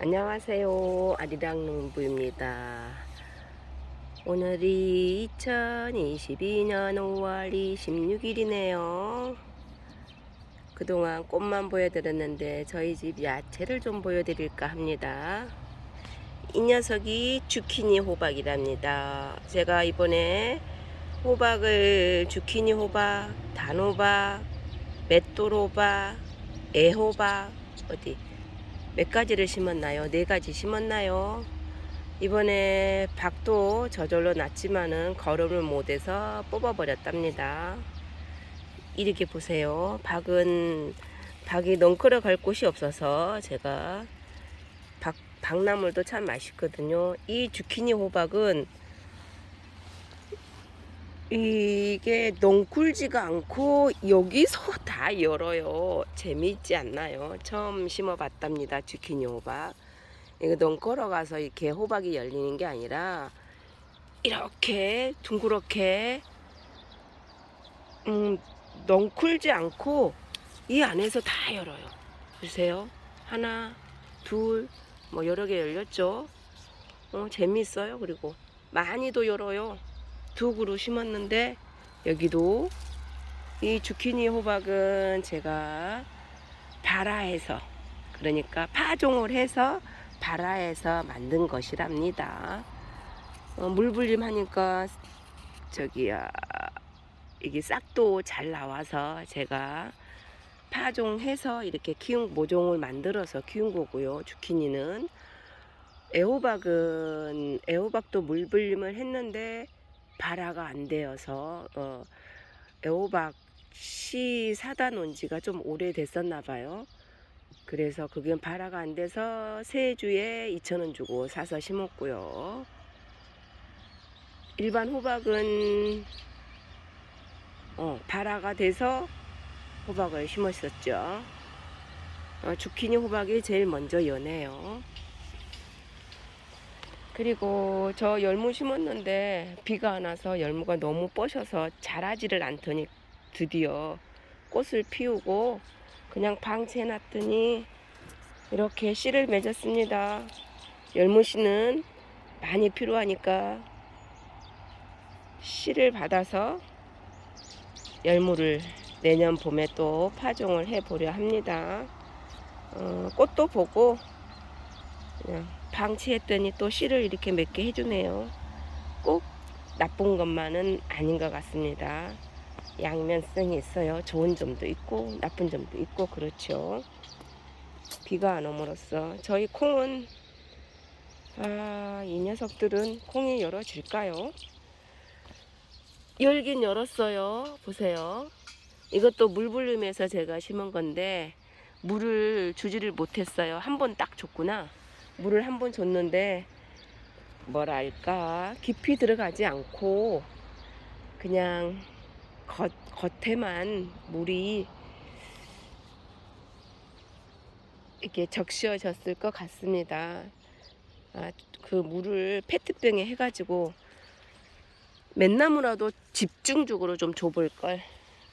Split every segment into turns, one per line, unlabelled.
안녕하세요. 아리랑 농부입니다. 오늘이 2022년 5월 26일이네요. 그동안 꽃만 보여드렸는데 저희 집 야채를 좀 보여드릴까 합니다. 이 녀석이 주키니 호박이랍니다. 제가 이번에 호박을 주키니 호박, 단호박, 맷돌호박, 애호박 어디 몇 가지를 심었나요? 네 가지 심었나요? 이번에 박도 저절로 났지만은 걸음을 못해서 뽑아버렸답니다. 이렇게 보세요. 박은 박이 넝크러 갈 곳이 없어서 제가 박 박나물도 참 맛있거든요. 이 주키니 호박은 이게 넝굴지가 않고 여기서 다 열어요. 재미있지 않나요? 처음 심어봤답니다. 주키니 호박. 이거 넝걸어 가서 이렇게 호박이 열리는 게 아니라 이렇게 둥그렇게 음, 넝굴지 않고 이 안에서 다 열어요. 보세요. 하나, 둘, 뭐 여러 개 열렸죠. 어, 재미있어요. 그리고 많이도 열어요. 두 그루 심었는데 여기도 이 주키니 호박은 제가 발화해서 그러니까 파종을 해서 발화해서 만든 것이랍니다. 어, 물불림 하니까 저기야 이게 싹도 잘 나와서 제가 파종해서 이렇게 키운 모종을 만들어서 키운 거고요. 주키니는 애호박은 애호박도 물불림을 했는데 발화가 안 되어서 어, 애호박 씨 사다 놓은 지가 좀 오래됐었나 봐요. 그래서 그게 발화가 안 돼서 세 주에 2,000원 주고 사서 심었고요. 일반 호박은 어, 발화가 돼서 호박을 심었었죠. 어, 주키니 호박이 제일 먼저 연해요. 그리고 저 열무 심었는데 비가 안 와서 열무가 너무 뻗어서 자라지를 않더니 드디어 꽃을 피우고 그냥 방치해 놨더니 이렇게 씨를 맺었습니다. 열무 씨는 많이 필요하니까 씨를 받아서 열무를 내년 봄에 또 파종을 해 보려 합니다. 어, 꽃도 보고 그냥 방치했더니 또 씨를 이렇게 몇개 해주네요. 꼭 나쁜 것만은 아닌 것 같습니다. 양면성이 있어요. 좋은 점도 있고 나쁜 점도 있고 그렇죠. 비가 안 오므로써 저희 콩은 아, 이 녀석들은 콩이 열어질까요? 열긴 열었어요. 보세요. 이것도 물불림에서 제가 심은 건데 물을 주지를 못했어요. 한 번 딱 줬구나. 물을 한 번 줬는데 뭐랄까 깊이 들어가지 않고 그냥 겉, 겉에만 물이 이렇게 적셔졌을 것 같습니다. 아, 그 물을 페트병에 해가지고 맨나무라도 집중적으로 좀 줘볼 걸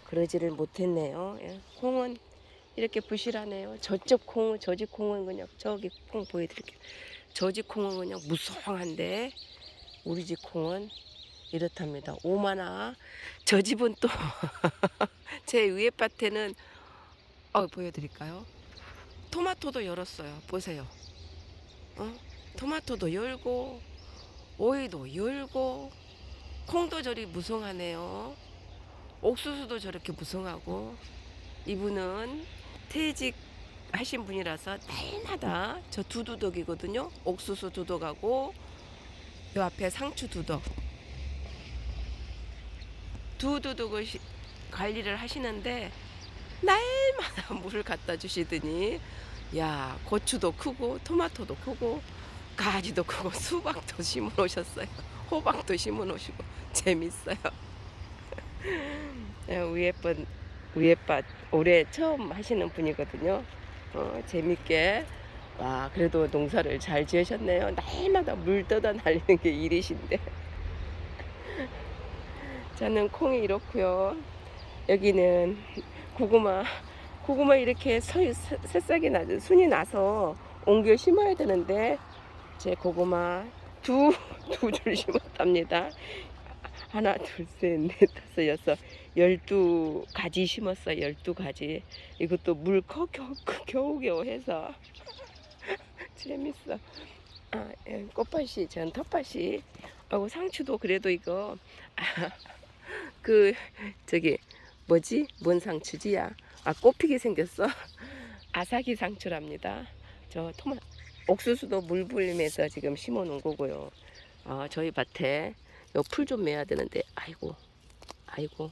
그러지를 못했네요. 예, 콩은 이렇게 부실하네요. 저쪽 콩, 저집 콩은 그냥 저기 콩 보여드릴게요. 저집 콩은 그냥 무성한데 우리 집 콩은 이렇답니다. 오마나 저 집은 또 제 위에 밭에는 어 보여드릴까요? 토마토도 열었어요. 보세요. 어? 토마토도 열고 오이도 열고 콩도 저리 무성하네요. 옥수수도 저렇게 무성하고 이분은 퇴직 하신 분이라서 날마다 저 두두덕이거든요. 옥수수 두덕하고 요 앞에 상추 두덕 두두덕을 시- 관리를 하시는데 날마다 물을 갖다 주시더니 야 고추도 크고 토마토도 크고 가지도 크고 수박도 심어 놓으셨어요. 호박도 심어 놓으시고 재밌어요. 예, 위에 번 위에 밭 올해 처음 하시는 분이거든요. 어, 재밌게 와 그래도 농사를 잘 지으셨네요. 날마다 물 떠다 날리는 게 일이신데. 저는 콩이 이렇고요. 여기는 고구마 고구마 이렇게 서, 새싹이 나 순이 나서 옮겨 심어야 되는데 제 고구마 두 두 줄 심었답니다. 하나, 둘, 셋, 넷, 다섯, 여섯, 열두 가지 심었어. 열두 가지. 이것도 물 거, 겨우, 겨우 겨우 해서 재밌어. 아, 예, 꽃밭이 전 텃밭이. 하고 상추도 그래도 이거 아, 그 저기 뭐지? 뭔 상추지야? 아 꽃피게 생겼어. 아사기 상추랍니다. 저 토마 옥수수도 물 불림해서 지금 심어 놓은 거고요. 아, 저희 밭에 요 풀 좀 매야 되는데. 아이고 아이고.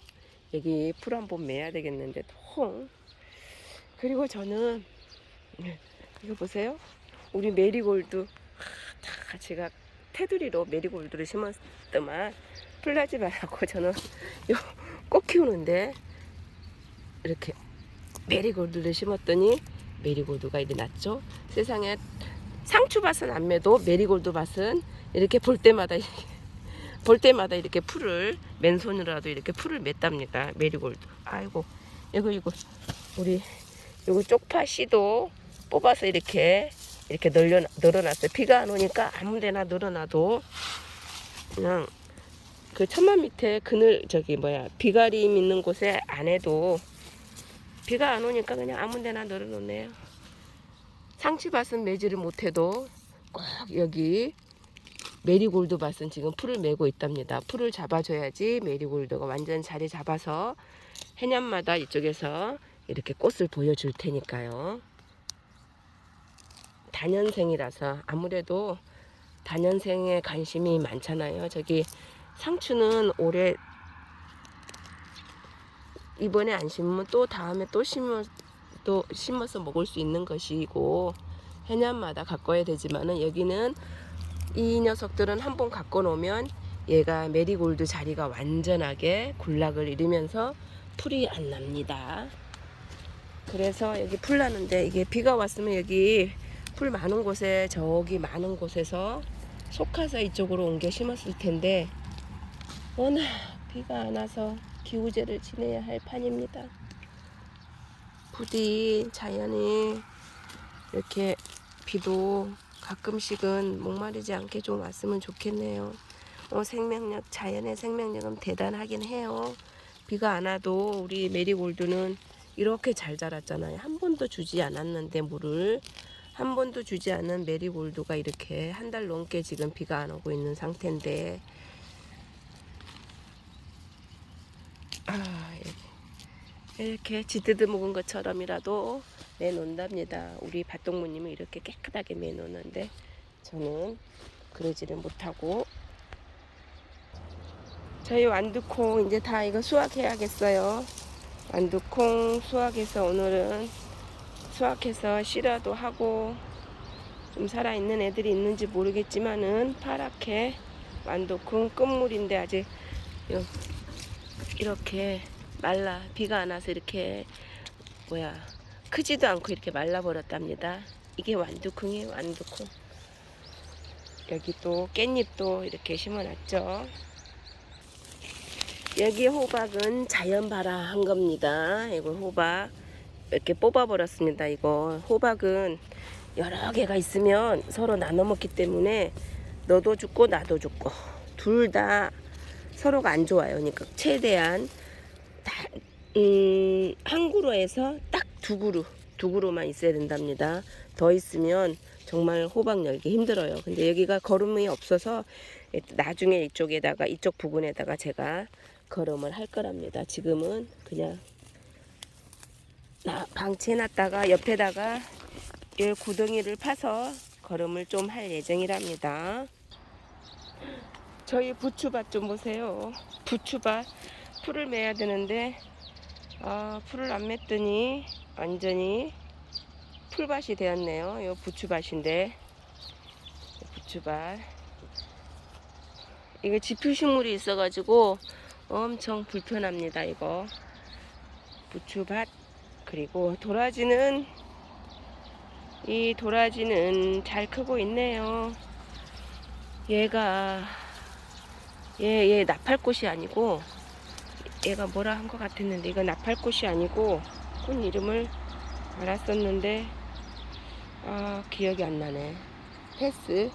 여기 풀 한 번 매야 되겠는데 통. 그리고 저는 예, 이거 보세요. 우리 메리골드. 하, 다 제가 테두리로 메리골드를 심었더만 풀나지 말라고 저는 요꽃 키우는데 이렇게 메리골드를 심었더니 메리골드가 이리 났죠? 세상에 상추 밭은 안 매도 메리골드 밭은 이렇게 볼 때마다 볼 때마다 이렇게 풀을 맨손으로라도 이렇게 풀을 맸답니다. 메리골드. 아이고 이거 이거 우리 이거 쪽파 씨도 뽑아서 이렇게 이렇게 널려 늘어놨어요. 비가 안 오니까 아무데나 늘어놔도 그냥 그 천막 밑에 그늘 저기 뭐야 비가림 있는 곳에 안 해도 비가 안 오니까 그냥 아무데나 늘어놓네요. 상추밭은 매지를 못해도 꼭 여기 메리골드 밭은 지금 풀을 메고 있답니다. 풀을 잡아줘야지 메리골드가 완전 자리 잡아서 해년마다 이쪽에서 이렇게 꽃을 보여줄 테니까요. 단연생이라서 아무래도 단연생에 관심이 많잖아요. 저기 상추는 올해 이번에 안 심으면 또 다음에 또 심어 또 심어서 먹을 수 있는 것이고 해년마다 가꿔야 되지만은 여기는 이 녀석들은 한 번 갖고 놓으면 얘가 메리골드 자리가 완전하게 군락을 이루면서 풀이 안 납니다. 그래서 여기 풀 나는데 이게 비가 왔으면 여기 풀 많은 곳에 저기 많은 곳에서 속아서 이쪽으로 옮겨 심었을 텐데 워낙 비가 안 와서 기우제를 지내야 할 판입니다. 부디 자연이 이렇게 비도 가끔씩은 목마르지 않게 좀 왔으면 좋겠네요. 어, 생명력, 자연의 생명력은 대단하긴 해요. 비가 안 와도 우리 메리골드는 이렇게 잘 자랐잖아요. 한 번도 주지 않았는데 물을 한 번도 주지 않은 메리골드가 이렇게 한 달 넘게 지금 비가 안 오고 있는 상태인데 아, 이렇게, 지드드 먹은 것처럼이라도 매놓는답니다. 우리 밭동무님은 이렇게 깨끗하게 매놓는데 저는 그러지를 못하고 저희 완두콩 이제 다 이거 수확해야겠어요. 완두콩 수확해서 오늘은 수확해서 씨라도 하고 좀 살아있는 애들이 있는지 모르겠지만은 파랗게 완두콩 끝물인데 아직 요- 이렇게 말라 비가 안 와서 이렇게 뭐야 크지도 않고 이렇게 말라버렸답니다. 이게 완두콩이에요, 완두콩. 여기 또 깻잎도 이렇게 심어놨죠. 여기 호박은 자연 발화한 겁니다. 이거 호박 이렇게 뽑아버렸습니다. 이거 호박은 여러 개가 있으면 서로 나눠 먹기 때문에 너도 죽고 나도 죽고 둘 다 서로가 안 좋아요. 그러니까 최대한 다, 음, 한 그루에서 딱 두 그루, 두 그루만 있어야 된답니다. 더 있으면 정말 호박 열기 힘들어요. 근데 여기가 거름이 없어서 나중에 이쪽에다가 이쪽 부분에다가 제가 거름을 할 거랍니다. 지금은 그냥 나- 방치해놨다가 옆에다가 이 구덩이를 파서 거름을 좀 할 예정이랍니다. 저희 부추밭 좀 보세요. 부추밭 풀을 매야 되는데 아, 풀을 안 맸더니 완전히 풀밭이 되었네요. 이 부추밭인데 부추밭 이거 지표식물이 있어가지고 엄청 불편합니다. 이거 부추밭 그리고 도라지는 이 도라지는 잘 크고 있네요. 얘가 얘, 얘 나팔꽃이 아니고 얘가 뭐라 한 것 같았는데 이거 나팔꽃이 아니고 꽃 이름을 알았었는데 아 기억이 안 나네. 패스.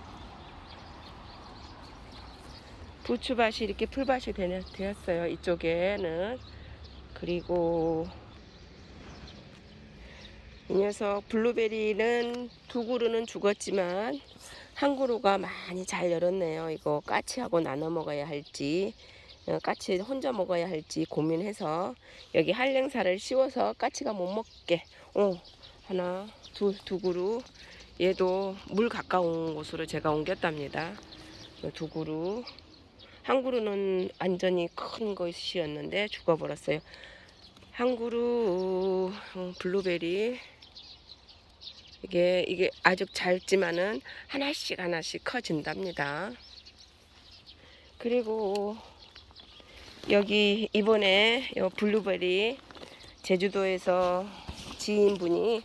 부추밭이 이렇게 풀밭이 되었어요. 이쪽에는 그리고 이 녀석 블루베리는 두 그루는 죽었지만 한 그루가 많이 잘 열었네요. 이거 까치하고 나눠 먹어야 할지 어, 까치 혼자 먹어야 할지 고민해서 여기 한랭사를 씌워서 까치가 못 먹게 어 하나 두, 두 그루 얘도 물 가까운 곳으로 제가 옮겼답니다. 어, 두 그루 한 그루는 완전히 큰 것이었는데 죽어버렸어요. 한 그루 어, 블루베리 이게 이게 아주 짧지만은 하나씩 하나씩 커진답니다. 그리고 여기 이번에 요 블루베리 제주도에서 지인분이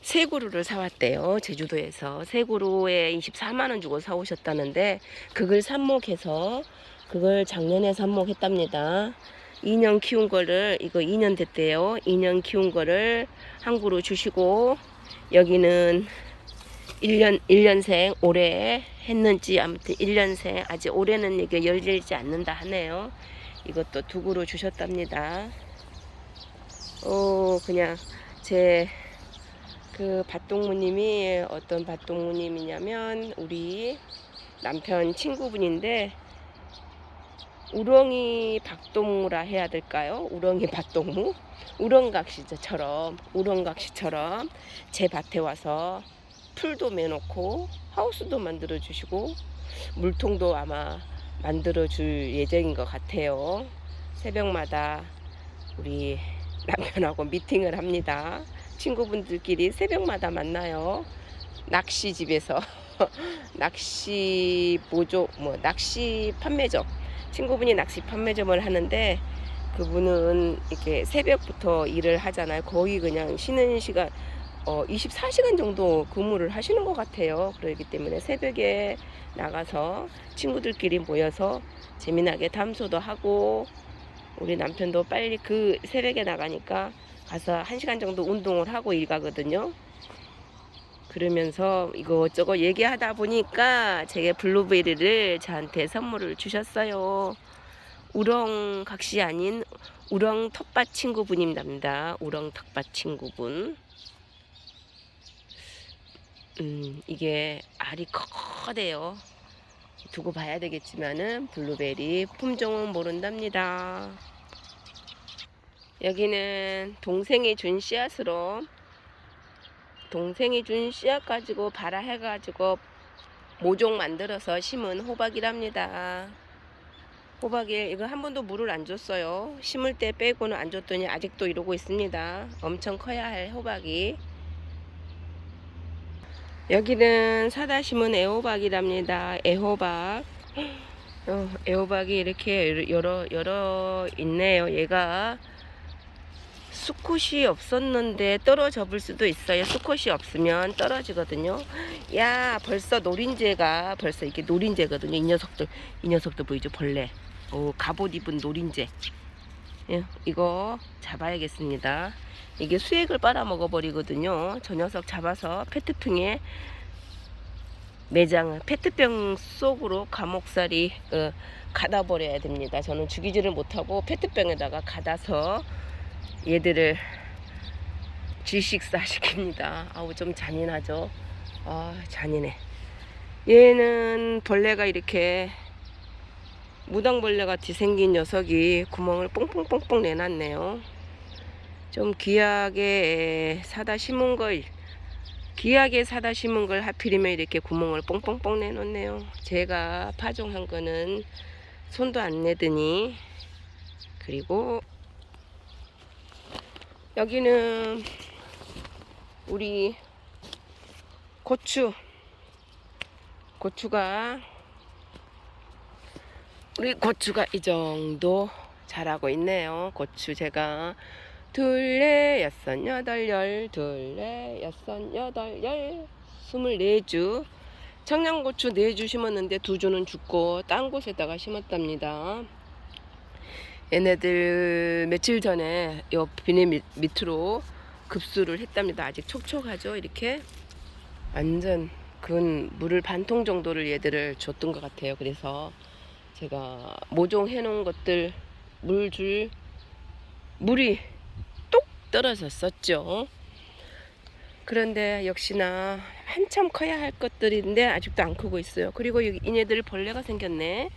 세 그루를 사왔대요. 제주도에서 세 그루에 24만 원 주고 사오셨다는데 그걸 삽목해서 그걸 작년에 삽목했답니다. 2년 키운 거를 이거 2년 됐대요. 2년 키운 거를 한 그루 주시고 여기는 1년 1년생 올해 했는지 아무튼 1년생 아직 올해는 이게 열리지 않는다 하네요. 이것도 두 그루 주셨답니다. 어 그냥 제 그 밭동무님이 어떤 밭동무님이냐면 우리 남편 친구분인데 우렁이 박동무라 해야 될까요? 우렁이 밭동무? 우렁각시처럼 우렁각시처럼 제 밭에 와서 풀도 매놓고 하우스도 만들어 주시고 물통도 아마 만들어 줄 예정인 것 같아요. 새벽마다 우리 남편하고 미팅을 합니다. 친구분들끼리 새벽마다 만나요. 낚시집에서 낚시 보조 뭐 낚시 판매점 친구분이 낚시 판매점을 하는데 그분은 이렇게 새벽부터 일을 하잖아요. 거의 그냥 쉬는 시간 어 24시간 정도 근무를 하시는 것 같아요. 그러기 때문에 새벽에 나가서 친구들끼리 모여서 재미나게 담소도 하고 우리 남편도 빨리 그 새벽에 나가니까 가서 한 시간 정도 운동을 하고 일 가거든요. 그러면서 이거저거 얘기하다 보니까 제게 블루베리를 저한테 선물을 주셨어요. 우렁 각시 아닌 우렁 텃밭 친구분입니다. 우렁 텃밭 친구분. 음, 이게 알이 커대요. 두고 봐야 되겠지만은 블루베리 품종은 모른답니다. 여기는 동생이 준 씨앗으로 동생이 준 씨앗 가지고 발화해 가지고 모종 만들어서 심은 호박이랍니다. 호박에 이거 한 번도 물을 안 줬어요. 심을 때 빼고는 안 줬더니 아직도 이러고 있습니다. 엄청 커야 할 호박이. 여기는 사다 심은 애호박이랍니다. 애호박. 어, 애호박이 이렇게 여러 여러 있네요. 얘가 수컷이 없었는데 떨어져 볼 수도 있어요. 수컷이 없으면 떨어지거든요. 야, 벌써 노린재가 벌써 이게 노린재거든요. 이 녀석들, 이 녀석들 보이죠? 벌레. 오, 갑옷 입은 노린재. 예, 이거 잡아야겠습니다. 이게 수액을 빨아먹어 버리거든요. 저 녀석 잡아서 페트병에 매장을 페트병 속으로 감옥살이 어, 가다 버려야 됩니다. 저는 죽이지를 못하고 페트병에다가 가다서 얘들을 질식사 시킵니다. 아우 좀 잔인하죠. 아 잔인해. 얘는 벌레가 이렇게 무당벌레 같이 생긴 녀석이 구멍을 뽕뽕뽕뽕 내놨네요. 좀 귀하게 사다 심은 걸 귀하게 사다 심은 걸 하필이면 이렇게 구멍을 뽕뽕뽕 내놓네요. 제가 파종한 거는 손도 안 내더니 그리고 여기는 우리 고추 고추가 우리 고추가 이 정도 자라고 있네요. 고추 제가 둘레 여섯 여덟 열 둘레 여섯 여덟 열 스물네 주 청양고추 네 주 심었는데 두 주는 죽고 딴 곳에다가 심었답니다. 얘네들 며칠 전에 요 비닐 밑, 밑으로 급수를 했답니다. 아직 촉촉하죠? 이렇게 완전 근 물을 반 통 정도를 얘들을 줬던 것 같아요. 그래서 제가 모종해 놓은 것들 물줄 물이 뚝 떨어졌었죠. 그런데 역시나 한참 커야 할 것들인데 아직도 안 크고 있어요. 그리고 여기 이네들 벌레가 생겼네.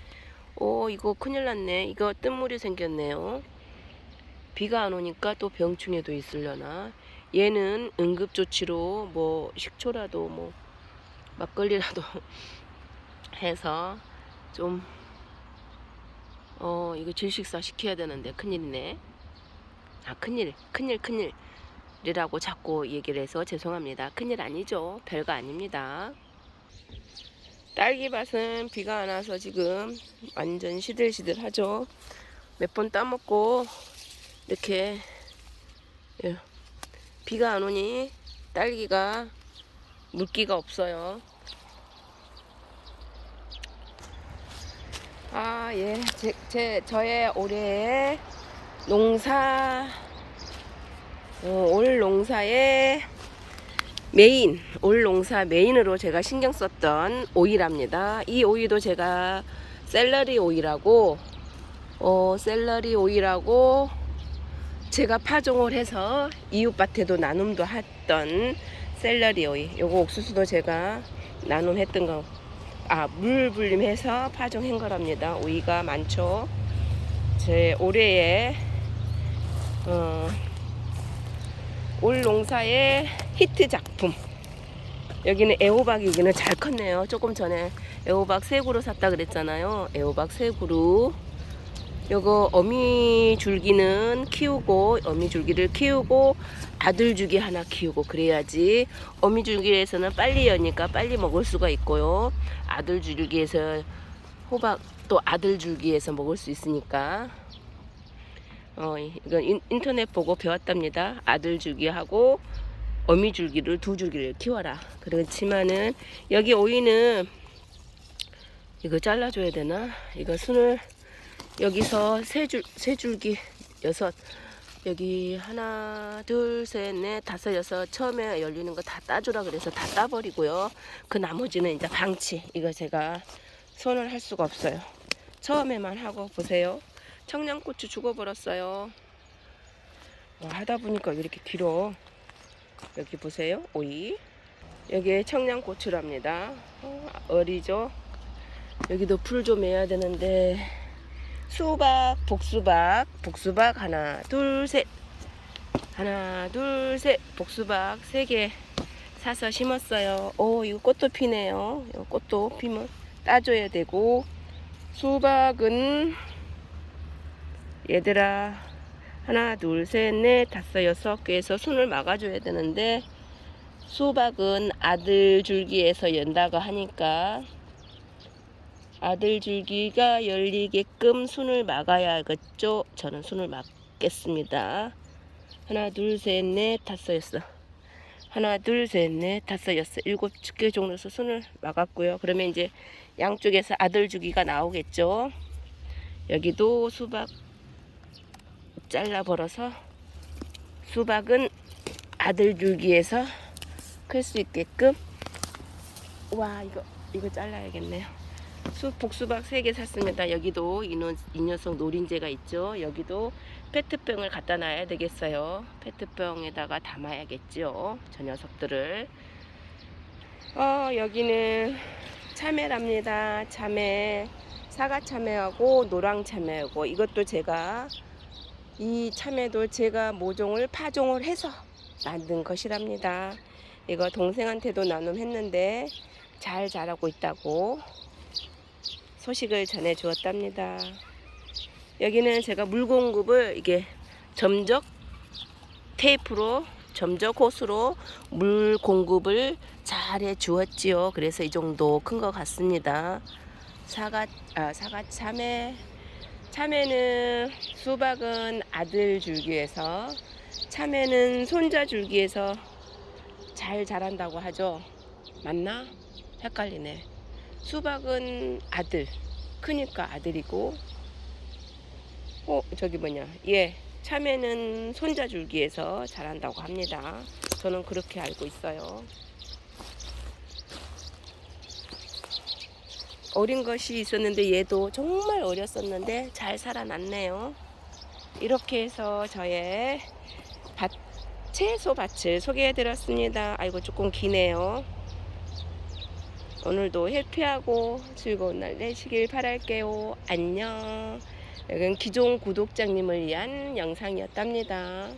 오 이거 큰일 났네. 이거 뜬물이 생겼네요. 비가 안 오니까 또 병충해도 있으려나. 얘는 응급조치로 뭐 식초라도 뭐 막걸리라도 해서 좀 어 이거 질식사 시켜야 되는데 큰일이네. 아 큰일 큰일 큰일 이라고 자꾸 얘기를 해서 죄송합니다. 큰일 아니죠. 별거 아닙니다. 딸기밭은 비가 안 와서 지금 완전 시들시들하죠. 몇 번 따먹고 이렇게 예, 비가 안 오니 딸기가 물기가 없어요. 아, 예. 제, 제 저의 올해의 농사 어, 올 농사의 메인, 올 농사 메인으로 제가 신경 썼던 오이랍니다. 이 오이도 제가 샐러리 오이라고 어, 샐러리 오이라고 제가 파종을 해서 이웃밭에도 나눔도 했던 샐러리 오이. 요거 옥수수도 제가 나눔했던 거. 아, 물 불림해서 파종한 거랍니다. 오이가 많죠. 제 올해의 어, 올 농사의 히트 작품. 여기는 애호박이 여기는 잘 컸네요. 조금 전에 애호박 세 그루 샀다 그랬잖아요. 애호박 세 그루. 요거 어미 줄기는 키우고 어미 줄기를 키우고 아들 줄기 하나 키우고 그래야지 어미 줄기에서는 빨리 여니까 빨리 먹을 수가 있고요. 아들 줄기에서 호박 또 아들 줄기에서 먹을 수 있으니까 어 이건 인- 인터넷 보고 배웠답니다. 아들 줄기하고 어미 줄기를 두 줄기를 키워라. 그렇지만은 여기 오이는 이거 잘라줘야 되나? 이거 순을 여기서 세 줄, 세 줄기, 여섯. 여기 하나, 둘, 셋, 넷, 다섯, 여섯. 처음에 열리는 거 다 따주라 그래서 다 따버리고요. 그 나머지는 이제 방치. 이거 제가 손을 할 수가 없어요. 처음에만 하고 보세요. 청양고추 죽어버렸어요. 와, 하다 보니까 왜 이렇게 길어. 여기 보세요. 오이. 여기 청양고추랍니다. 어, 어리죠? 여기도 풀 좀 해야 되는데 수박, 복수박, 복수박 하나, 둘, 셋. 하나, 둘, 셋. 복수박 세 개 사서 심었어요. 오, 이거 꽃도 피네요. 이거 꽃도 피면 따줘야 되고 수박은 얘들아 하나, 둘, 셋, 넷, 다섯, 여섯 개에서 순을 막아줘야 되는데 수박은 아들 줄기에서 연다고 하니까 아들 줄기가 열리게끔 순을 막아야겠죠. 저는 순을 막겠습니다. 하나, 둘, 셋, 넷, 다섯, 여섯. 하나, 둘, 셋, 넷, 다섯, 여섯, 일곱 개 정도에서 순을 막았고요. 그러면 이제 양쪽에서 아들 줄기가 나오겠죠. 여기도 수박 잘라 벌어서 수박은 아들 줄기에서 클 수 있게끔 와 이거 이거 잘라야겠네요. 수 복수박 3개 샀습니다. 여기도 이 녀석 노린재가 있죠. 여기도 페트병을 갖다 놔야 되겠어요. 페트병에다가 담아야겠죠. 저 녀석들을. 어, 여기는 참외랍니다. 참외. 사과 참외하고 노랑 참외하고 이것도 제가 이 참외도 제가 모종을 파종을 해서 만든 것이랍니다. 이거 동생한테도 나눔했는데 잘 자라고 있다고 소식을 전해 주었답니다. 여기는 제가 물 공급을 이게 점적 테이프로 점적 호스로 물 공급을 잘해 주었지요. 그래서 이 정도 큰 것 같습니다. 사과 아 사과 참외 참외는 수박은 아들 줄기에서 참외는 손자 줄기에서 잘 자란다고 하죠. 맞나? 헷갈리네. 수박은 아들. 크니까 아들이고, 어, 저기 뭐냐. 예, 참외는 손자 줄기에서 자란다고 합니다. 저는 그렇게 알고 있어요. 어린 것이 있었는데 얘도 정말 어렸었는데 잘 살아났네요. 이렇게 해서 저의 밭, 채소 밭을 소개해 드렸습니다. 아이고 조금 기네요. 오늘도 해피하고 즐거운 날 되시길 바랄게요. 안녕. 이건 기존 구독자님을 위한 영상이었답니다.